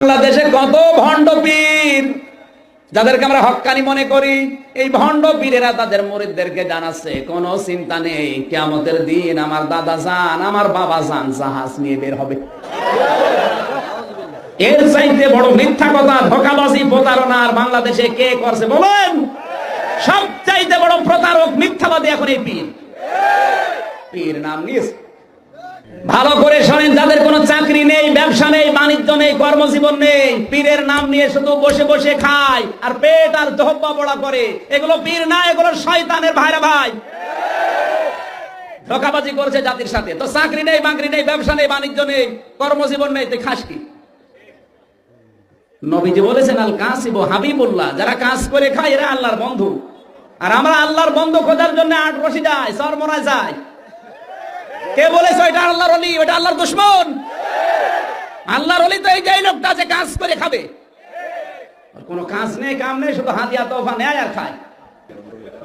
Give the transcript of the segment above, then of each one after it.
বাংলাদেশে কত ভণ্ড পীর? যাদেরকে আমরা হক্কানি মনে করি, এই ভণ্ড পীরেরা তাদের মরিদদেরকে জানাচ্ছে, কোনো চিন্তা নেই কেমতের দিন আমার দাদা যান, আমার বাবা যান, জাহাজ নিয়ে বের হবে। এর চাইতে বড় মিথ্যা কথা, ধোকাবাজি প্রতারণা আর বাংলাদেশে কে করছে বলেন? সব চাইতে বড় প্রতারক, মিথ্যাবাদী এখন এই পীর। পীর নাম নিয়েছে। ভালো করে শোনেন যাদের কোনো চাকরি নেই ব্যবসা বাণিজ্য নেই, কর্মজীবন নেই। পীরের নাম নিয়ে শুধু বসে বসে খায়, আর পেট আর দহব্বা বড়া করে। এগুলো পীর না, এগুলো শয়তানের ভাইরা ভাই। ধোকাবাজি করছে জাতির সাথে। তো চাকরি নেই, বাকরি নেই, ব্যবসা নেই, বাণিজ্য নেই, কর্মজীবন নেই, তুই খাস কি? নবীজি বলেছেন, আল কাসিব হাবিবুল্লাহ। যারা কাজ করে খায়, এরা আল্লাহর বন্ধু। আর আমরা আল্লাহর বন্ধু খোঁজার জন্য আট বসে যায় সরমরায় যায় কে বলেছে, ওইটা আল্লাহর অলি ওইটা আল্লাহর দুশ্মন? আল্লাহর অলি তো এই যে লোকটা যে কাজ করে খাবে। কোনো কাজ নেই, কাম নেই, শুধু হাতিয়া তোফা নেয় আর খায়।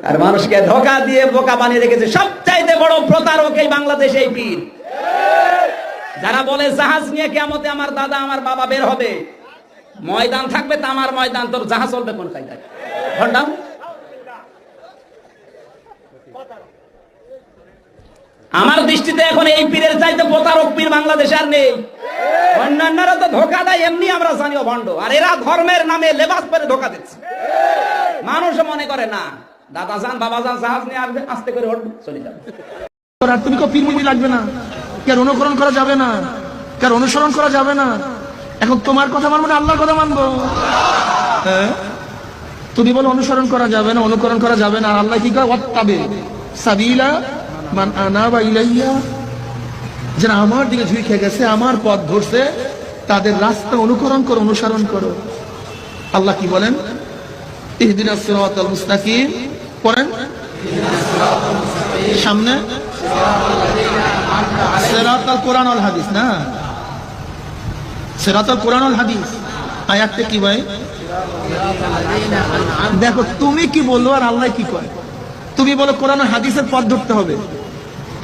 আর মানুষকে ধোকা দিয়ে বোকা বানিয়ে রেখেছে সবচাইতে বড় প্রতারক এই বাংলাদেশে এই পীর। যারা বলে, জাহাজ নিয়ে কেমতে আমার দাদা, আমার বাবা বের হবে। ময়দান থাকবে, তা আমার ময়দান, তোর জাহাজ চলবে কোন কায়দায় আমার দৃষ্টিতে এখন এই পীরের চাইতে প্রতারক পীর বাংলাদেশে আর নেই। অন্যান্যরা তো ধোকা দেয়, এমনি আমরা ভণ্ড। আর এরা ধর্মের নামে লেবাস পরে ধোকা দিচ্ছে। মানুষ মনে করে, না, দাদা যান, বাবা যান নিয়ে আসবে, আস্তে করে চলে যাবে তুমি কো লাগবে না। কার অনুকরণ করা যাবে না? কার অনুসরণ করা যাবে না? এখন তোমার কথা মানবো না, আল্লাহর কথা মানবো? হ্যাঁ? তুমি বলো অনুসরণ করা যাবে না, অনুকরণ করা যাবে না আল্লাহ কি কয়? সাবিলা মান আনাবা ইলাইয়া। যারা আমার দিকে ঝুঁকে গেছে, আমার পথ ধরছে, তাদের রাস্তা অনুকরণ করো, অনুসরণ করো। আল্লাহ কি বলেন? পড়েন? সামনে? হাদিস, না? হাদিস। কি ভাই? দেখো, তুমি কি বলল আর আল্লাহ কি কয়? তুমি বলো কোরআন হাদিসের পথ ধরতে হবে।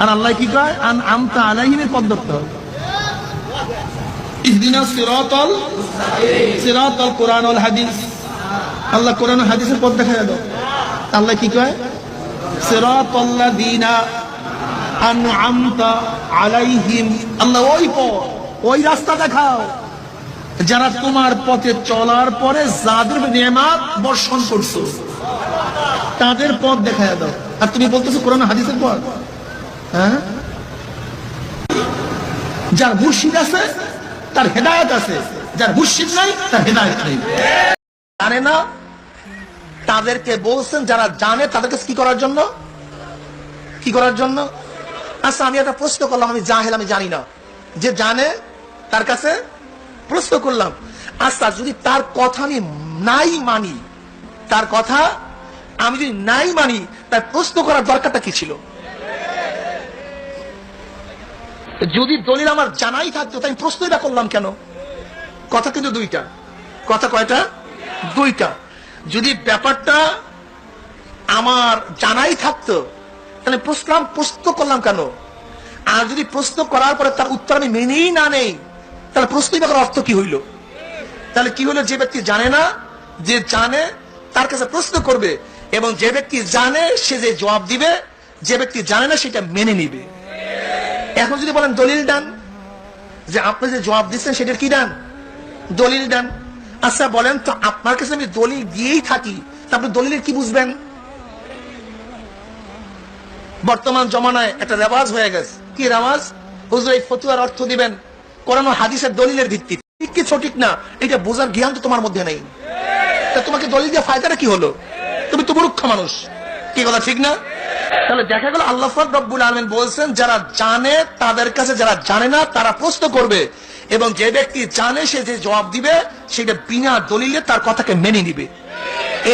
আর আল্লাহ কি কয়? আন আমতা আলাইহিমের পথ ধরতে হবে ইহদিনা সিরাতাল সিরাতাল কোরআন আল হাদিস। আল্লাহ কোরআন হাদিসের পথ দেখা গেল আল্লাহ কি কয়? সিরাতাল্লাযীনা আনআমতা আলাইহিম। আল্লাহ ওই পথ, ওই রাস্তা দেখাও। যারা তোমার পথে চলার পরে যাদের নিয়ামত বর্ষণ করছ, তাদের পথ দেখায় দাও। আর তুমি বলতেছো কোরআন হাদিসের পথ? হ্যাঁ? যার মুর্শিদ আছে, তার হেদায়েত আছে। যার মুর্শিদ নাই, তার হেদায়েত নেই। জানে না, তাদেরকে বলছেন, যারা জানে, তাদেরকে কি করার জন্য? কি করার জন্য? আচ্ছা আমি একটা প্রশ্ন করলাম, আমি জাহেল, আমি জানি না। যে জানে, তার কাছে প্রশ্ন করলাম আচ্ছা যদি তার কথা আমি নাই মানি, তার কথা আমি যদি নাই মানি, তার প্রশ্ন করার দরকারটা কি ছিল? যদি দলিল আমার জানাই থাকতো, তাই আমি প্রশ্নটা করলাম কেন? কথা কিন্তু দুইটা। কথা কয়টা? দুইটা। যদি ব্যাপারটা আমার জানাই থাকতো, তাহলে প্রশ্ন প্রশ্ন করলাম কেন? আর যদি প্রশ্ন করার পরে তার উত্তর আমি মেনেই না নেই, তাহলে প্রশ্নই বা অর্থ কি হইল? তাহলে কি হলো যে ব্যক্তি জানে না, যে জানে, তার কাছে প্রশ্ন করবে, এবং যে ব্যক্তি জানে, সে যে জবাব দিবে, যে ব্যক্তি জানে না, সেটা মেনে নিবে। এখন যদি বলেন দলিল ডান যে আপনি যে জবাব দিচ্ছেন সেটার কি ডান দলিল ডান আচ্ছা বলেন তো আপনার কাছে আমি দলিল দিয়েই থাকি আপনি দলিলের কি বুঝবেন? বর্তমান জমানায় একটা রেওয়াজ হয়ে গেছে। কি রেওয়াজ? হুজুর, এই ফতুয়ার অর্থ দিবেন, কোরআন হাদিসের দলিলের ভিত্তি ঠিক কি সঠিক না? এটা বোঝার জ্ঞান তো তোমার মধ্যে নেই। তা তোমাকে দলিল দিয়ে ফায়দাটা কি হলো? তুমি তো মূর্খ মানুষ। কি কথা ঠিক না? তাহলে দেখা গেল আল্লাহ রব্বুল আলমিন বলছেন, যারা জানে তাদের কাছে, যারা জানে না, তারা প্রশ্ন করবে। এবং যে ব্যক্তি জানে, সে যে জবাব দিবে, সেটা বিনা দলিলে তার কথাকে মেনে নিবে।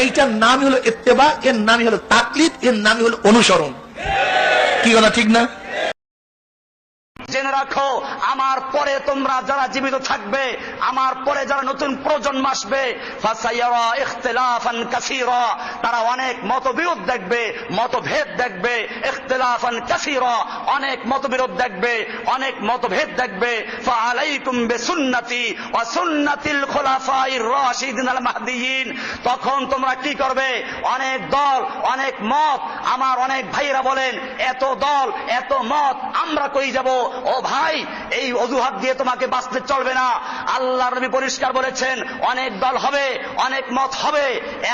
এইটার নামই হলো ইত্তেবা, এর নামই হলো তাকলিদ, এর নামই হলো অনুসরণ। কি কথা, ঠিক না? জেনে রাখো, আমার পরে তোমরা যারা জীবিত থাকবে, আমার পরে যারা নতুন প্রজন্ম আসবে তারা অনেক মতবিরোধ দেখবে, মতভেদ দেখবে, ইখতিলাফান কাসীরা, অনেক মতবিরোধ দেখবে, অনেক মতভেদ দেখবে। তখন তোমরা কি করবে? অনেক দল, অনেক মত, আমার অনেক ভাইরা বলেন, এত দল, এত মত, আমরা কই যাব? ও ভাই, এই অজুহাত দিয়ে তোমাকে বাঁচতে চলবে না। আল্লাহ নবী পরিষ্কার বলেছেন, অনেক দল হবে, অনেক মত হবে,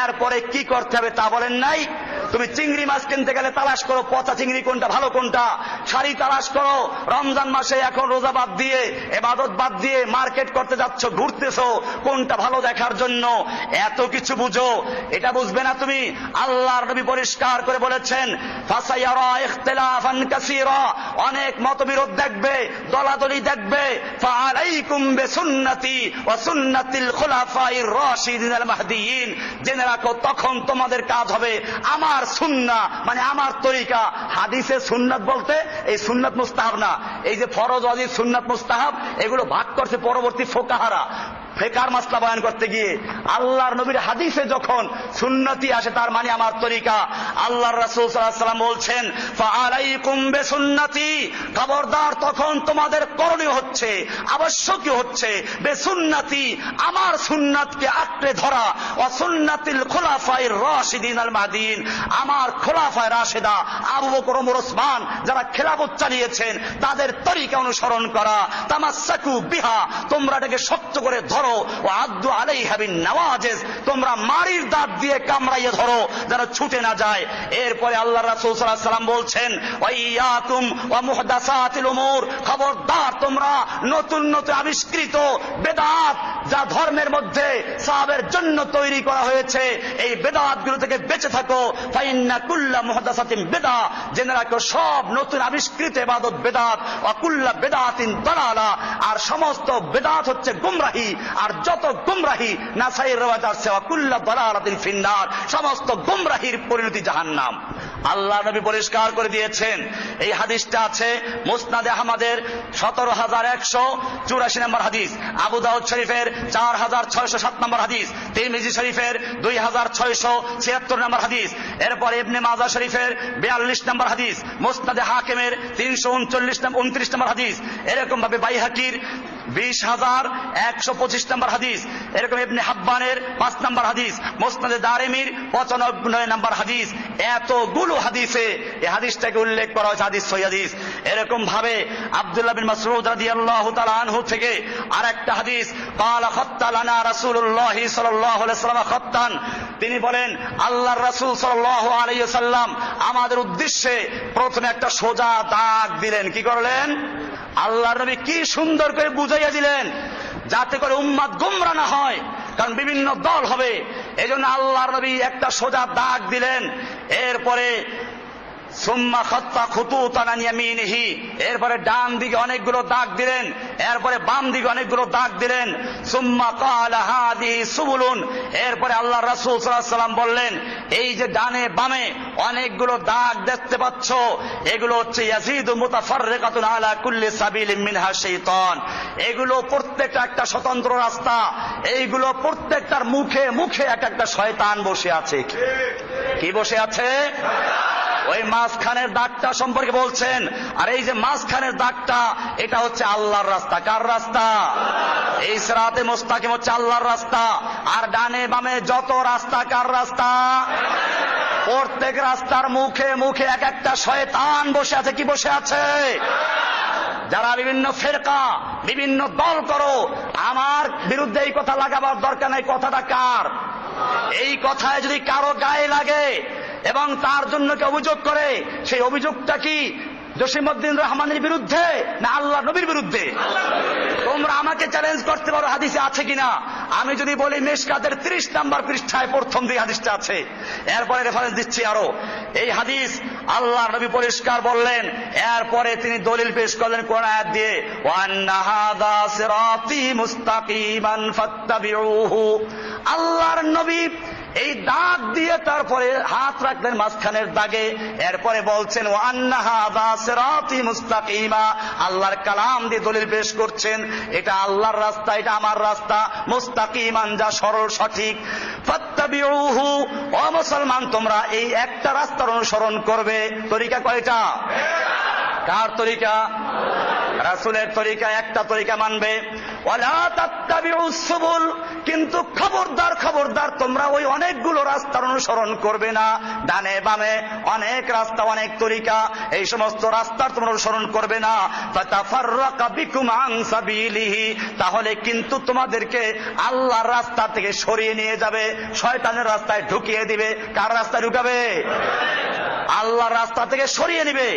এরপরে কি করতে হবে তা বলেন নাই? তুমি চিংড়ি মাছ কিনতে গেলে তালাশ করো, পচা চিংড়ি কোনটা, ভালো কোনটা? শাড়ি তালাশ করো, রমজান মাসে এখন রোজা বাদ দিয়ে, এবাদত বাদ দিয়ে মার্কেট করতে যাচ্ছ, ঘুরতেছো, কোনটা ভালো দেখার জন্য? এত কিছু বুঝো। এটা বুঝবে না তুমি? আল্লাহর নবী পরিষ্কার করে বলেছেন অনেক মতবিরোধ দেখবে, দলাদলি দেখবে। জেনে রাখো, তখন তোমাদের কাজ হবে আমার সুন্না মানে আমার তরিকা। হাদিসে সুন্নাত বলতে এই সুন্নাত মুস্তাহাব না। এই যে ফরজ অজিব সুন্নাত মুস্তাহাব, এগুলো ভাগ করছে পরবর্তী ফোকাহারা। ফেকার মাসলা বয়ান করতে গিয়ে আল্লাহর নবীর হাদিসে যখন সুন্নতি আসে, তার মানে আমার তরিকা। আল্লাহর রাসূল সাল্লাম বলছেন, ফাআলাইকুম বিসুন্নতি। খবরদার, তখন তোমাদের করণীয় হচ্ছে আবশ্যকীয় হচ্ছে, বেসুন্নতি, আমার সুন্নাতকে আঁকড়ে ধরা। ও সুন্নাতিল খোলাফাইর রাশিদিন আল মাহদিন আমার খোলাফায় রাশেদা, আবু বকর ওমর ওসমান যারা খেলাফত চালিয়েছেন, তাদের তরিকা অনুসরণ করা, তামাসাকু বিহা, তোমরা এটাকে শক্ত করে ধরো, ও আব্দু আলাই হাবিন নওয়াজেজ, তোমরা মারির দাঁত দিয়ে কামড়াইয়ে ধরো যারা ছুটে না যায়। এরপরে আল্লাহ রাসূল আলাইহি সাল্লাম বলছেন ওয়াইয়াকুম ওয়া মুহদাসাতিল উমুর। খবরদার তোমরা নতুন নতুন আবিষ্কৃত বেদাত যা ধর্মের মধ্যে সাহাবের জন্য তৈরি করা হয়েছে, এই বেদাতগুলো থেকে বেঁচে থাকো। কুল্লা মুহদাসাতিন বেদা, জেনে রাখো, সব নতুন আবিষ্কৃত ইবাদত বেদাত। অকুল্লা কুল্লা বেদাতিন দালালা, আর সমস্ত বেদাত হচ্ছে গুমরাহি, আর যত গুমরাহি নাসাইর রওয়াজ আছে ওয়া কুল্লা দালালাতিন ফিন্নার। সমস্ত গুমরাহির পরিণতি জাহান্নাম। আল্লাহ নবী পরিষ্কার করে দিয়েছেন। এই হাদিসটা আছে মুসনাদে আহমদের সতেরো হাজার একশো চুরাশি নম্বর হাদিস, আবু দাউদ শরীফের চার হাজার ছয়শো সাত নম্বর হাদিস, তিরমিজি শরীফের দুই হাজার ছয়শো ছিয়াত্তর নম্বর হাদিস, এরপর ইবনে মাজা শরীফের বিয়াল্লিশ নম্বর হাদিস, মুসনাদে হাকিমের তিনশো উনচল্লিশ উনত্রিশ নম্বর হাদিস। এরকম ভাবে বাইহাকির বিশ হাজার একশো পঁচিশ নম্বর হাদিস। এরকম ইবনে হাব্বানের পাঁচ নম্বর হাদিস, মোসনাদে দারেমির পঁচানব্বই নম্বর হাদিস। এতগুলো হাদিসে এই হাদিসটাকে উল্লেখ করা হয়েছে, হাদিস সৈয়াদ এরকম ভাবে আব্দুল্লাহ বিন মাসরুদ রাদি আল্লাহ আনহু থেকে আর একটা হাদিস, কালা খত্তালানা রাসুল্লাহ সাল্লাম খত্তান। তিনি বলেন আল্লাহ রাসুল সাল্লাহ আলাইসাল্লাম আমাদের উদ্দেশ্যে প্রথমে একটা সোজা দাগ দিলেন। কি করলেন? আল্লাহ নবী কি সুন্দর করে বুঝাই বুঝাইয়া দিলেন। যাতে করে উম্মাদ গুমরা না হয়, কারণ বিভিন্ন দল হবে। এজন্য আল্লাহ নবী একটা সোজা দাগ দিলেন। এরপরে সুম্মা এরপরে ডান দিকে অনেকগুলো দাগ দিলেন, এরপরে বাম দিকে অনেকগুলো দাগ দিলেন। সুম্মা ক্বালা হাদিহি সুবুলুন। এরপরে আল্লাহ রাসূল সাল্লাল্লাহু সাল্লাম বললেন, এই যে ডানে বামে অনেকগুলো দাগ দেখতে পাচ্ছ, এগুলো হচ্ছে কুল্লি এগুলো প্রত্যেকটা একটা স্বতন্ত্র রাস্তা, এইগুলো প্রত্যেকটার মুখে মুখে এক একটা শয়তান বসে আছে। কি বসে আছে? ওই মাঝখানের দাগটা সম্পর্কে বলছেন। আর এই যে মাঝখানের দাগটা, এটা হচ্ছে আল্লাহর রাস্তা। কার রাস্তা? এই সেরাতে মোস্তাকিম হচ্ছে আল্লাহর রাস্তা। আর ডানে বামে যত রাস্তা, কার রাস্তা? প্রত্যেক রাস্তার মুখে মুখে এক একটা শয়তান বসে আছে। কি বসে আছে? যারা বিভিন্ন ফেরকা, বিভিন্ন দল করো, আমার বিরুদ্ধে এই কথা লাগাবার দরকার নাই। কথাটা কার? এই কথায় যদি কারও গায়ে লাগে এবং তার জন্য কে অভিযোগ করে, সেই অভিযোগটা কি জসিমউদ্দিন রহমানের বিরুদ্ধে না আল্লাহ নবীর বিরুদ্ধে? তোমরা আমাকে চ্যালেঞ্জ করতে পারো, হাদিসে আছে কিনা? আমি যদি বলি মেশকাতের ত্রিশ নাম্বার পৃষ্ঠায় প্রথম দিকে হাদিসটা আছে। এরপরে রেফারেন্স দিচ্ছি আরও। এই হাদিস আল্লাহ নবী পরিষ্কার বললেন, এরপরে তিনি দলিল পেশ করলেন কোন আয়াত দিয়ে আল্লাহর নবী এই দাগ দিয়ে তারপরে হাত রাখলেন মাঝখানের দাগে। এরপরে বলছেন ও আন্নাহা সিরাতি মুস্তাকিমা। আল্লাহর কালাম দিয়ে দলিল পেশ করছেন, এটা আল্লাহর রাস্তা, এটা আমার রাস্তা। মুস্তাকিমান, যা সরল, সঠিক। মুসলমান, তোমরা এই একটা রাস্তার অনুসরণ করবে। তরিকা কয়টা? কার তরিকা? রাসুলের তরিকা একটা তরিকা মানবে। কিন্তু খবরদার খবরদার তোমরা ওই অনেকগুলো রাস্তার অনুসরণ করবে না। ডানে বামে অনেক রাস্তা, অনেক তরিকা, এই সমস্ত রাস্তার তোমরা অনুসরণ করবে না। তাহলে কিন্তু তোমাদেরকে আল্লাহর রাস্তা থেকে সরিয়ে নিয়ে যাবে, শয়তানের রাস্তায় ঢুকিয়ে দিবে। কার রাস্তায় ঢুকাবে? আল্লাহর রাস্তা থেকে সরিয়ে নিবে।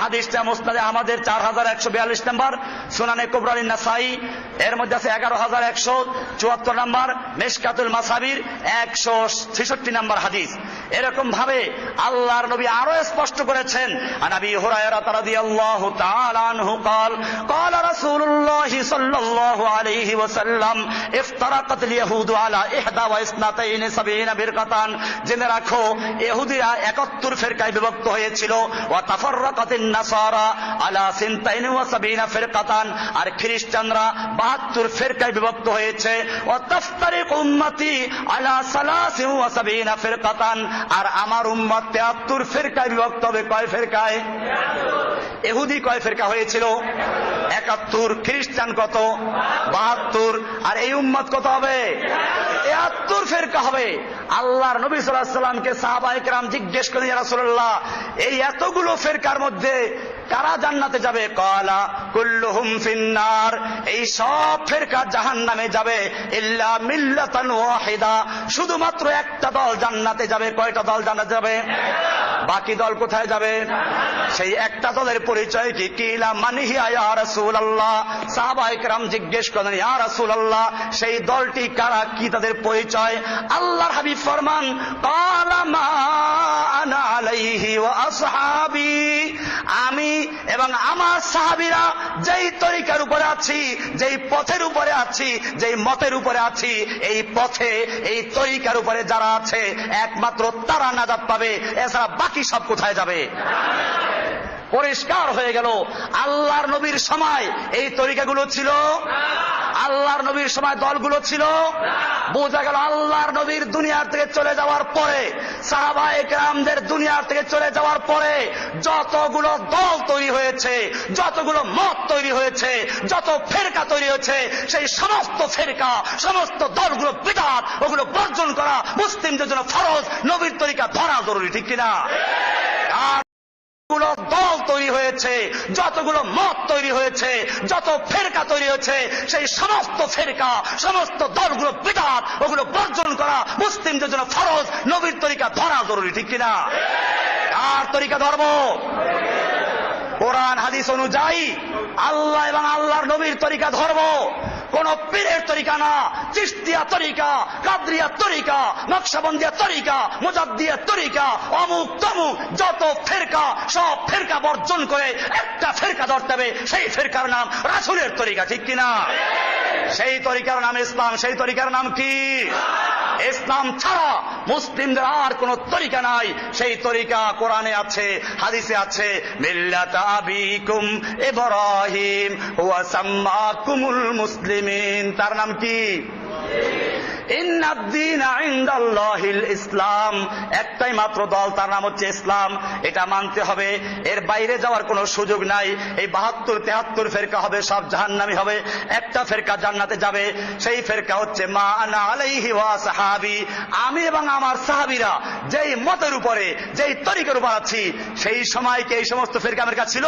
হাদিসটা মুসনাদে আমাদের চার হাজার একশো বিয়াল্লিশ নাম্বার, সুনানে কোবরালী নাসাই, এর মধ্যে আছে এগারো হাজার একশো চুয়াত্তর নাম্বার, মেশকাতুল মাসাবির একশো ছেষট্টি নাম্বার হাদিস। এরকম ভাবে আল্লাহর নবী আরো স্পষ্ট করেছেন আনাবি হুরায়রা রাদিয়াল্লাহু তাআলা আনহু قال قال رسول الله صلى الله عليه وسلم افترقت اليهود على 71 70 فرقه জেনে রাখো ইহুদিরা 71 ফিরকায় বিভক্ত হয়েছিল ওয়া তাফাররাকাতিন নাসারা আলা 72 ফিরকাতান আর খ্রিস্টানরা 72 ফিরকায় বিভক্ত হয়েছে ওয়া তাফতারিক উম্মতি আলা 73 ফিরকাতান আর আমার উম্মত তেয়াত্তর ফেরকায় বিভক্ত হবে। কয় ফেরকায়? এহুদি কয় ফেরকা হয়েছিল? একাত্তর। খ্রিস্টান কত? বাহাত্তর। আর এই উম্মত কত হবে? তেয়াত্তর ফেরকা হবে। আল্লাহর নবী সাল্লাহ সাল্লামকে সাহাবাহিক রাম জিজ্ঞেস করে রাসূলুল্লাহ, এই এতগুলো ফেরকার মধ্যে কারা জান্নাতে যাবে? কলা কুল্লুহুম ফিন্নার। এই সব ফেরকা জাহান্নামে যাবে। ইল্লা মিল্লাতান ওয়াহিদা। শুধুমাত্র একটা দল জান্নাতে যাবে। কয়টা দল জান্নাতে যাবে? বাকি দল কোথায় যাবে? সেই একটা দলের পরিচয় কি? কিলা মানিহি আয়া রাসূল আল্লাহ সাহাবাইকরাম জিজ্ঞেস করেন, ইয়া রাসূল আল্লাহ সেই দলটি কারা? কি তাদের পরিচয়? আল্লাহর হাবিব ফরমান, কালা মা আনা আলাইহি ওয়া আসহাবি। আমি এবং আমার সাহাবীরা যেই তরিকার উপরে আছি, যেই পথের উপরে আছি, যেই মতের উপরে আছি, এই পথে, এই তরিকার উপরে যারা আছে, একমাত্র তারা নাজাত পাবে, এছাড়া বাকি সব কোথায় যাবে? পরিষ্কার হয়ে গেল। আল্লাহর নবীর সময় এই তরিকাগুলো ছিল। আল্লাহর নবীর সময় দলগুলো ছিল। বোঝা গেল আল্লাহর নবীর দুনিয়ার থেকে চলে যাওয়ার পরে, সাহাবা একরামদের দুনিয়ার থেকে চলে যাওয়ার পরে যতগুলো দল তৈরি হয়েছে, যতগুলো মত তৈরি হয়েছে, যত ফেরকা তৈরি হয়েছে, সেই সমস্ত ফেরকা, সমস্ত দলগুলো বিদাত, ওগুলো বর্জন করা মুসলিমদের জন্য ফরজ, নবীর তরিকা ধরা জরুরি, ঠিক কিনা? আরগুলো দল তৈরি হয়েছে, যতগুলো মত তৈরি হয়েছে, যত ফেরকা তৈরি হয়েছে, সেই সমস্ত ফেরকা, সমস্ত দলগুলো বিদাত, ওগুলো বর্জন করা মুসলিমদের জন্য ফরজ, নবীর তরিকা ধরা জরুরি, ঠিক কিনা? আর তরিকা ধর্ম? কোরআন, হাদিস অনুযায়ী আল্লাহ এবং আল্লাহর নবীর তরিকা ধর্ম। কোন পীরের তরিকা না চিস্তিয়া তরিকা কাদ্রিয়া তরিকা নকশাবন্দিয়া তরিকা মুজাদ্দিয়া তরিকা অমুক তমুক যত ফেরকা সব ফেরকা বর্জন করে একটা ফেরকা ধরতে হবে। সেই ফেরকার নাম রাসুলের তরিকা ঠিক কিনা? সেই তরিকার নাম ইসলাম সেই তরিকার নাম কি? ইসলাম ছাড়া মুসলিমদের আর কোন তরিকা নাই। সেই তরিকা কোরআনে আছে, হাদিসে আছে মিল্লাতাবিকুম ইব্রাহিম ওয়া মুসলিমিন। তার নাম কি? ইসলাম। একটাই মাত্র দল, তার নাম হচ্ছে ইসলাম। এটা মানতে হবে। এর বাইরে যাওয়ার কোনো সুযোগ নাই। এই বাহাত্তর, তেহাত্তর ফেরকা হবে, সব জাহান্নামি হবে। একটা ফেরকা জান্নাতে যাবে। সেই ফেরকা হচ্ছে, মা আনা আলাইহি ওয়া সাহাবি। আমি এবং আমার সাহাবিরা যেই মতের উপরে, যেই তরিকের উপর আছি, সেই সময় কি এই সমস্ত ফেরকা আমার কাছে ছিল?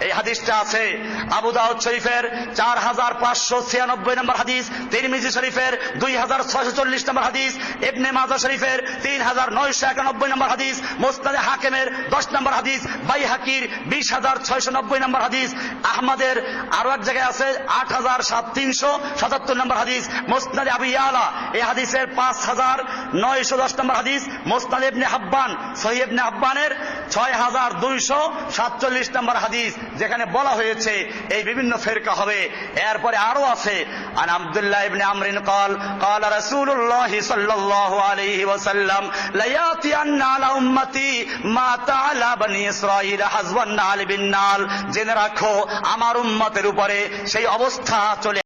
এই হাদিসটা আছে। আবু দাউদ শরীফের চার হাজার পাঁচশো ছিয়ানব্বই নম্বর হাদিস, তিরমিজি শরীফের দুই হাজার ছয়শো নম্বর হাদিস, ইবনে মাজা শরীফের তিন হাজার নয়শো একানব্বই নম্বর হাদিস মোস্তাদে হাকিমের দশ নম্বর হাদিস বাই হাকির বিশ হাজার ছয়শো নব্বই নম্বর হাদিস, আহমদের আরও এক জায়গায় আছে আট হাজার সাত তিনশো সাতাত্তর নম্বর হাদিস মোস্তাদে আবু ইয়ালা। এই হাদিসের পাঁচ হাজার নয়শো দশ নম্বর হাদিস মোস্তাদ ইবনে হাব্বান সহি ইবনে হাব্বানের ছয় হাজার দুইশো সাতচল্লিশ নম্বর হাদিস যেখানে বলা হয়েছে এই বিভিন্ন ফেরকা হবে এরপরে আরো আছে আন আব্দুল্লাহ ইবনে আমরিন قال قال رسول الله صلى الله عليه وسلم لا ياتين على امتي ما تعالى بني اسرائيل حزب النعل بالنعل জেনে রাখো আমার উম্মতের উপরে সেই অবস্থা চলে